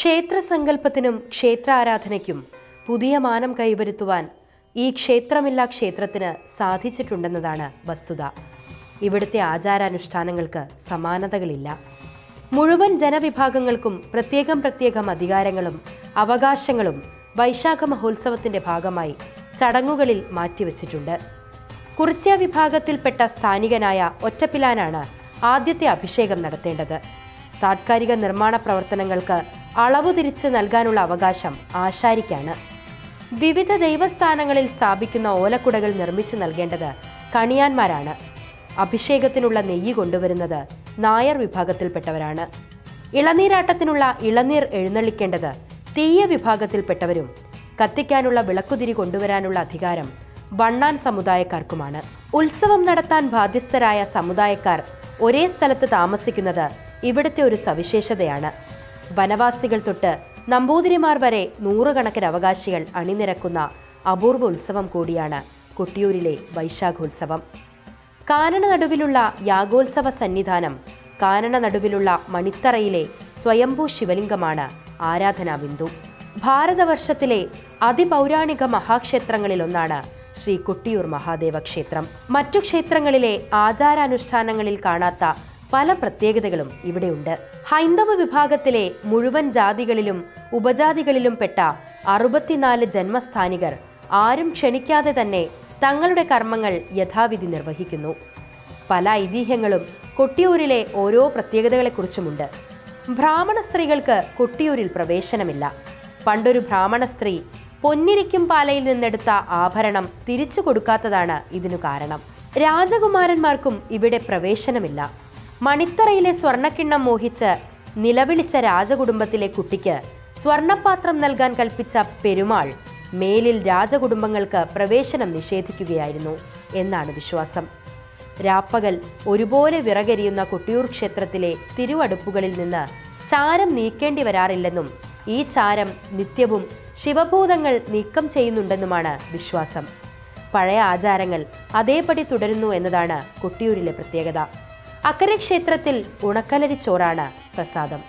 ക്ഷേത്രസങ്കല്പത്തിനും ക്ഷേത്രാരാധനയ്ക്കും പുതിയ മാനം കൈവരുത്തുവാൻ ഈ ക്ഷേത്രമില്ലാ ക്ഷേത്രത്തിന് സാധിച്ചിട്ടുണ്ടെന്നതാണ് വസ്തുത. ഇവിടുത്തെ ആചാരാനുഷ്ഠാനങ്ങൾക്ക് സമാനതകളില്ല. മുഴുവൻ ജനവിഭാഗങ്ങൾക്കും പ്രത്യേകം പ്രത്യേകം അധികാരങ്ങളും അവകാശങ്ങളും വൈശാഖ മഹോത്സവത്തിന്റെ ഭാഗമായി ചടങ്ങുകളിൽ മാറ്റിവെച്ചിട്ടുണ്ട്. കുറിച്യ വിഭാഗത്തിൽപ്പെട്ട സ്ഥാനികനായ ഒറ്റപ്പിലാനാണ് ആദ്യത്തെ അഭിഷേകം നടത്തേണ്ടത്. താത്കാലിക നിർമ്മാണ പ്രവർത്തനങ്ങൾക്ക് അളവ് തിരിച്ച് നൽകാനുള്ള അവകാശം ആശാരിക്കാണ്. വിവിധ ദൈവസ്ഥാനങ്ങളിൽ സ്ഥാപിക്കുന്ന ഓലക്കുടകൾ നിർമ്മിച്ചു നൽകേണ്ടത് കണിയാന്മാരാണ്. അഭിഷേകത്തിനുള്ള നെയ്യ് കൊണ്ടുവരുന്നത് നായർ വിഭാഗത്തിൽപ്പെട്ടവരാണ്. ഇളനീരാട്ടത്തിനുള്ള ഇളനീർ എഴുന്നള്ളിക്കേണ്ടത് തീയ വിഭാഗത്തിൽപ്പെട്ടവരും കത്തിക്കാനുള്ള വിളക്കുതിരി കൊണ്ടുവരാനുള്ള അധികാരം വണ്ണാൻ സമുദായക്കാർക്കുമാണ്. ഉത്സവം നടത്താൻ ബാധ്യസ്ഥരായ സമുദായക്കാർ ഒരേ സ്ഥലത്ത് താമസിക്കുന്നത് ഇവിടുത്തെ ഒരു സവിശേഷതയാണ്. വനവാസികൾ തൊട്ട് നമ്പൂതിരിമാർ വരെ നൂറുകണക്കിന് അവകാശികൾ അണിനിരക്കുന്ന അപൂർവ ഉത്സവം കൂടിയാണ് കൊട്ടിയൂരിലെ വൈശാഖോത്സവം. കാനന നടുവിലുള്ള യാഗോത്സവ സന്നിധാനം കാനന നടുവിലുള്ള മണിത്തറയിലെ സ്വയംഭൂ ശിവലിംഗമാണ് ആരാധനാ ബിന്ദു ഭാരതവർഷത്തിലെ അതിപൗരാണിക മഹാക്ഷേത്രങ്ങളിലൊന്നാണ് ശ്രീ കൊട്ടിയൂർ മഹാദേവ ക്ഷേത്രം മറ്റു ക്ഷേത്രങ്ങളിലെ ആചാരാനുഷ്ഠാനങ്ങളിൽ കാണാത്ത പല പ്രത്യേകതകളും ഇവിടെയുണ്ട്. ഹൈന്ദവ വിഭാഗത്തിലെ മുഴുവൻ ജാതികളിലും ഉപജാതികളിലും പെട്ട അറുപത്തിനാല് ജന്മസ്ഥാനികർ ആരും ക്ഷണിക്കാതെ തന്നെ തങ്ങളുടെ കർമ്മങ്ങൾ യഥാവിധി നിർവഹിക്കുന്നു. പല ഐതിഹ്യങ്ങളും കൊട്ടിയൂരിലെ ഓരോ പ്രത്യേകതകളെക്കുറിച്ചുമുണ്ട്. ബ്രാഹ്മണ സ്ത്രീകൾക്ക് കൊട്ടിയൂരിൽ പ്രവേശനമില്ല. പണ്ടൊരു ബ്രാഹ്മണ സ്ത്രീ പൊന്നിരിക്കും പാലയിൽ നിന്നെടുത്ത ആഭരണം തിരിച്ചു കൊടുക്കാത്തതാണ് ഇതിനു കാരണം. രാജകുമാരന്മാർക്കും ഇവിടെ പ്രവേശനമില്ല. മണിത്തറയിലെ സ്വർണക്കിണ്ണം മോഹിച്ച് നിലവിളിച്ച രാജകുടുംബത്തിലെ കുട്ടിക്ക് സ്വർണപാത്രം നൽകാൻ കൽപ്പിച്ച പെരുമാൾ മേലിൽ രാജകുടുംബങ്ങൾക്ക് പ്രവേശനം നിഷേധിക്കുകയായിരുന്നു എന്നാണ് വിശ്വാസം. രാപ്പകൽ ഒരുപോലെ വിറകരിയുന്ന കൊട്ടിയൂർ ക്ഷേത്രത്തിലെ തിരുവടുപ്പുകളിൽ നിന്ന് ചാരം നീക്കേണ്ടി വരാറില്ലെന്നും ഈ ചാരം നിത്യവും ശിവഭൂതങ്ങൾ നീക്കം ചെയ്യുന്നുണ്ടെന്നുമാണ് വിശ്വാസം. പഴയ ആചാരങ്ങൾ അതേപടി തുടരുന്നു എന്നതാണ് കൊട്ടിയൂരിലെ പ്രത്യേകത. അക്കരെ ക്ഷേത്രത്തിൽ ഉണക്കലരി ചോറാണ് പ്രസാദം.